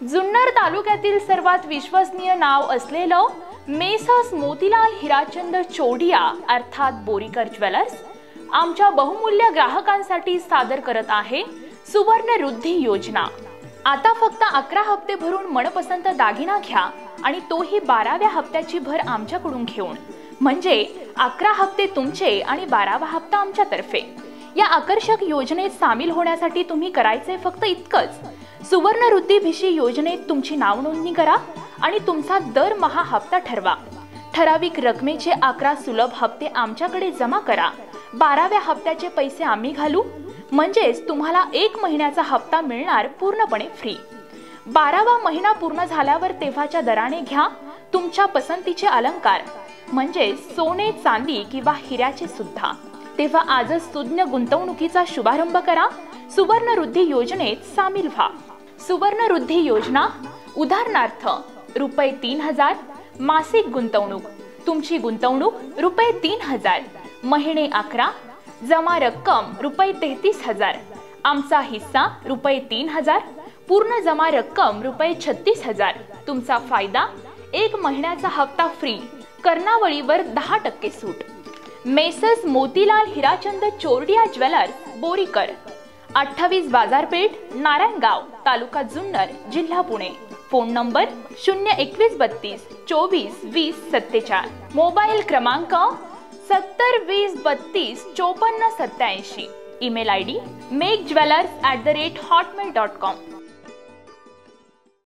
जुन्नर तालुक्यातील सर्वात विश्वसनीय नाव असलेलं मेसस मोतीलाल हिराचंद चोडिया अर्थात बोरीकर ज्वेलर्स आमच्या बहुमूल्य ग्राहकांसाठी सादर करत आहे सुवर्ण रुद्धी योजना. आता फक्त अकरा हप्ते भरून मनपसंत दागिना घ्या आणि तोही बाराव्या हप्त्याची भर आमच्याकडून घेऊन. म्हणजे अकरा हप्ते तुमचे आणि बारावा हप्ता आमच्यातर्फे. या आकर्षक योजनेत सामील होण्यासाठी तुम्ही करायचे फक्त इतकंच. सुवर्ण वृद्धीभिषी योजनेत तुमची नाव नोंदणी करा आणि तुमचा दरमहा हप्ता ठरवा. ठराविक रकमेचे अकरा सुलभ हप्ते आमच्याकडे जमा करा. बाराव्या हप्त्याचे पैसे आम्ही घालू. म्हणजेच तुम्हाला एक महिन्याचा हप्ता मिळणार पूर्णपणे फ्री बारावा महिना पूर्ण झाल्यावर तेव्हाच्या दराने घ्या. तुमच्या पसंतीचे अलंकार म्हणजे सोने चांदी किंवा हिऱ्याचे सुद्धा. तेव्हा आजच सुज्ञ गुंतवणुकीचा शुभारंभ करा. सुवर्ण वृद्धी योजनेत सामील व्हा. सुवर्ण वृद्धी योजना उदाहरणार्थ रुपये तीन हजार मासिक गुंतवणूक. तुमची गुंतवणूक रुपये तीन हजार. महिने अकरा जमा रक्कम रुपये तेहतीस हजार. आमचा हिस्सा रुपये तीन हजार. पूर्ण जमा रक्कम रुपये छत्तीस हजार. तुमचा फायदा एक महिन्याचा हप्ता फ्री कर्णावळीवर दहा टक्के सूट. Messrs Motilal Hirachand Chordiya jewellers Borikar. अठ्ठावीस बाजारपेठ नारायणगाव तालुका जुन्नर जिल्हा पुणे. फोन नंबर शून्य एकवीस बत्तीस चोवीस वीस सत्तेचाळ. मोबाईल क्रमांक सत्तर वीस बत्तीस चोपन्न सत्याऐंशी email I D make jewellers at the rate Hotmail dot com